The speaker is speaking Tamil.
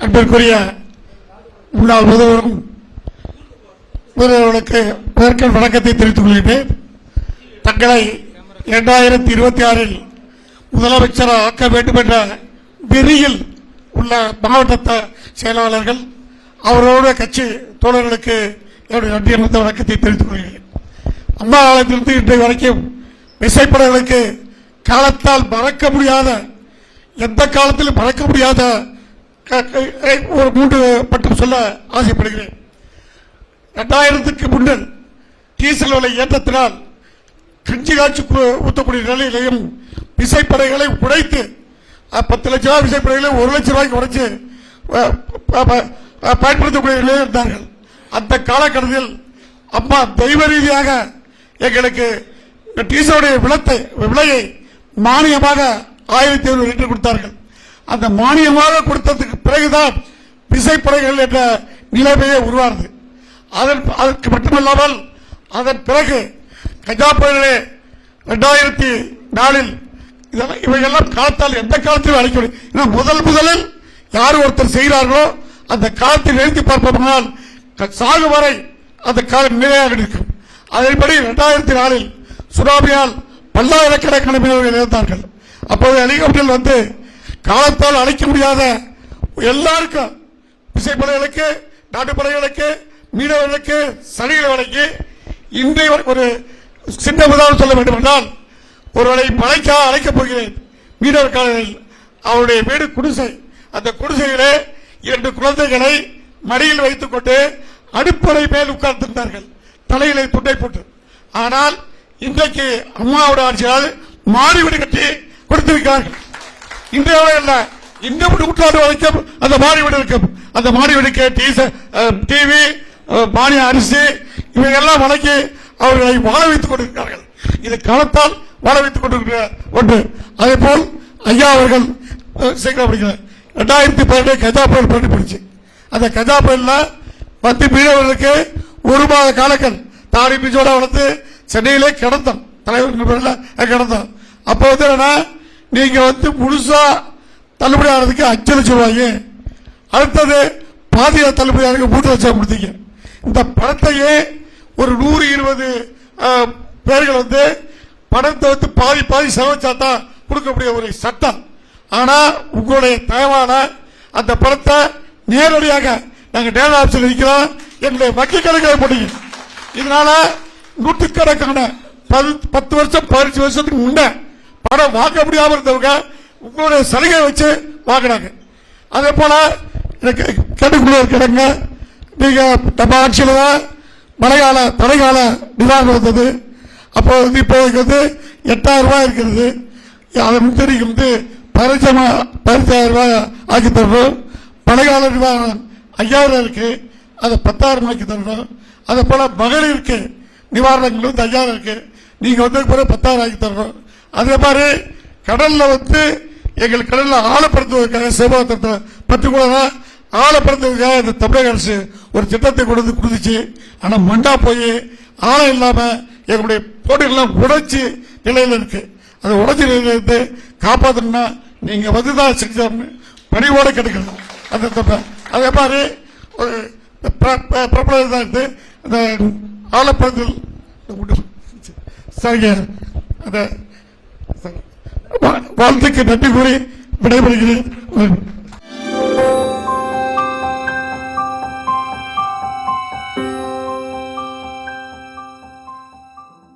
அன்பிற்குரிய முன்னாள் முதல்வரும் முதல்வர்களுக்கு முதற்கண் வணக்கத்தை தெரிவித்துக் கொள்கிறேன் தங்களை இரண்டாயிரத்தி இருபத்தி ஆறில் முதலமைச்சராக ஆக்க வேண்டும் என்ற வெறியில் உள்ள மாவட்ட செயலாளர்கள் அவரோட கட்சி தோழர்களுக்கு என்னுடைய நன்றி அமைந்த வணக்கத்தை தெரிவித்துக் கொள்கிறேன். அம்மா காலத்திலிருந்து இன்றைய வரைக்கும் விசைப்படங்களுக்கு காலத்தால் மறக்க முடியாத எந்த காலத்திலும் மறக்க முடியாத ஒரு மூன்று பட்டம் சொல்ல ஆசைப்படுகிறேன். இரண்டாயிரத்துக்கு முன்னர் டீசல் விலை ஏற்றத்தினால் கஞ்சி காய்ச்சி கு- ஊற்றக்கூடிய நிலையிலையும் விசைப்படைகளை உடைத்து பத்து லட்சம் ரூபாய் விசைப்படைகளை ஒரு லட்சம் ரூபாய்க்கு உடைச்சு பயன்படுத்தக்கூடிய நிலையில் இருந்தார்கள். அந்த காலகட்டத்தில் அம்மா தெய்வ ரீதியாக எங்களுக்கு இந்த டீசலுடைய விலத்தை விலையை மானியமாக ஆயிரத்தி ஐநூறு லிட்டர் கொடுத்தார்கள். அந்த மானியமாக கொடுத்ததுக்கு பிறகுதான் விசைப்படைகள் என்ற நிலைமையே உருவானது. அதன் அதற்கு மட்டுமல்லாமல் அதன் பிறகு கஜா புயலே இரண்டாயிரத்தி நாலில் இதெல்லாம் இவையெல்லாம் காலத்தால் எந்த காலத்திலும் அழைக்க முடியும் ஏன்னா முதல் முதலில் யார் ஒருத்தர் செய்கிறார்களோ அந்த காலத்தில் எழுதி பார்ப்போம்னால் க- சாகு வரை அந்த காலம் நிலையாக இருக்கும் அதன்படி இரண்டாயிரத்தி நாலில் சுனாமியால் பல்லாயிரக்கணக்கான மீனவர்கள் இறந்தார்கள். அப்போது ஹெலிகாப்டரில் வந்து காலத்தால் அழைக்க முடியாத எல்லாருக்கும் விசைப்படைகளுக்கு நாட்டுப்படைகளுக்கு மீனவர்களுக்கு சனிகளுக்கு இன்றைய ஒரு சின்ன உதாரணம் சொல்ல வேண்டும் என்றால் ஒருவரை மலைக்காக அழைக்கப் போகிறேன் மீனவர் காலையில் அவருடைய வீடு குடிசை. அந்த குடிசையிலே இரண்டு குழந்தைகளை மடியில் வைத்துக் கொண்டு அடுப்படை மேல் உட்கார்ந்திருந்தார்கள். தலையிலே துண்டை போட்டு. ஆனால் இன்றைக்கு அம்மாவோட ஆட்சியால் மாடி வீடு கட்டி கொடுத்திருக்கிறார்கள். இன்றைய வரை அல்ல இந்த நூற்றாண்டு வரைக்கும் அந்த மாடி வீடு இருக்கும். அந்த மாடி வீடுக்கு டிவி மானிய அரிசி இவையெல்லாம் வழங்கி அவர்களை வாழ வைத்துக் கொண்டிருக்கிறார்கள். இது காலத்தால் வாழ வைத்துக் கொண்டிருக்கிற ஒன்று. அதே போல் ஐயா அவர்கள் அஹ், சீக்கிரம் ரெண்டாயிரத்தி பன்னெண்டு கஜா புயல் போச்சு அந்த கஜா புயல்ல பத்து மீனவர்களுக்கு ஒரு மாத காலங்கள் தாடி பீச்சோட வளர்த்து சென்னையிலே கிடந்தோம். தலைவர் கிடந்தோம். அப்போ வந்து என்னன்னா நீங்க வந்து முழுசா தள்ளுபடி ஆனதுக்கு அஞ்சு லட்சம் ரூபாய் அடுத்தது பாதியா தள்ளுபடி ஆகிறதுக்கு மூன்று லட்சம் கொடுத்தீங்க. இந்த பணத்தையே ஒரு நூறு இருபது பேர்கள் வந்து பணத்தை வந்து பாதி பாதி செலவச்சாதான் கொடுக்கக்கூடிய ஒரு சட்டம். ஆனா உங்களுடைய தயவான அந்த பணத்தை நேரடியாக நாங்கள் டேட்டா ஆப்ஷன் இருக்கிறோம் எங்களுடைய வங்கி கணக்கில் போட்டீங்க. இதனால நூற்றுக்கணக்கான பத்து- பத்து வருஷம் பதினஞ்சு வருஷத்துக்கு முன்னே பணம் வாங்க முடியாம இருந்தவங்க உங்களுடைய சலுகை வச்சு வாங்கினாங்க. அதே போல எனக்கு கேட்டுக்குள்ள இருக்கிறாங்க நீங்க நம்ம ஆட்சியில் தான் மழைக்கால தடைக்கால நிவாரணம் வந்தது அப்போ வந்து இப்போ வந்து எட்டாயிரம் ரூபாய் இருக்கிறது. அதை முன்னறிக்கை வந்து பதினஞ்சமா பதினஞ்சாயிரம் ரூபாய் ஆக்கி தரணும். மழைக்கால நிவாரணம் ஐயாயிரம் இருக்கு. அதை பத்தாயிரம் ஆக்கி தரணும். அதே போல மகளிருக்கு நிவாரணங்கள் வந்து ஐயாயிரம் இருக்கு. நீங்க வந்து பிறகு பத்தாயிரம் ஆக்கி தரணும். அதே மாதிரி கடல்ல வந்து எங்கள் கடல்ல ஆழப்படுத்துவதற்காக சேவாத்திரத்தை பத்து கூட ஆழப்படுத்துவதற்காக இந்த தமிழக அரசு ஒரு திட்டத்தை கொண்டு வந்து கொடுத்துச்சு. ஆனா மண்டா போய் ஆழம் இல்லாம எங்களுடைய போட்டிகள்லாம் உடைச்சு நிலையில இருக்கு. அது உடைச்ச நிலையில இருந்து காப்பாத்தணும்னா நீங்க வந்துதான் செஞ்சோம்னு பணிவோட கிடைக்கணும். அந்த திட்டம் அதே மாதிரி ஒரு பிர- பிர- பிரபலம் தான் அந்த ஆழப்படுத்தல் சரிங்க அந்த வாழ்த்துக்கு நன்றி கூறி விடைபெறுகிறேன்.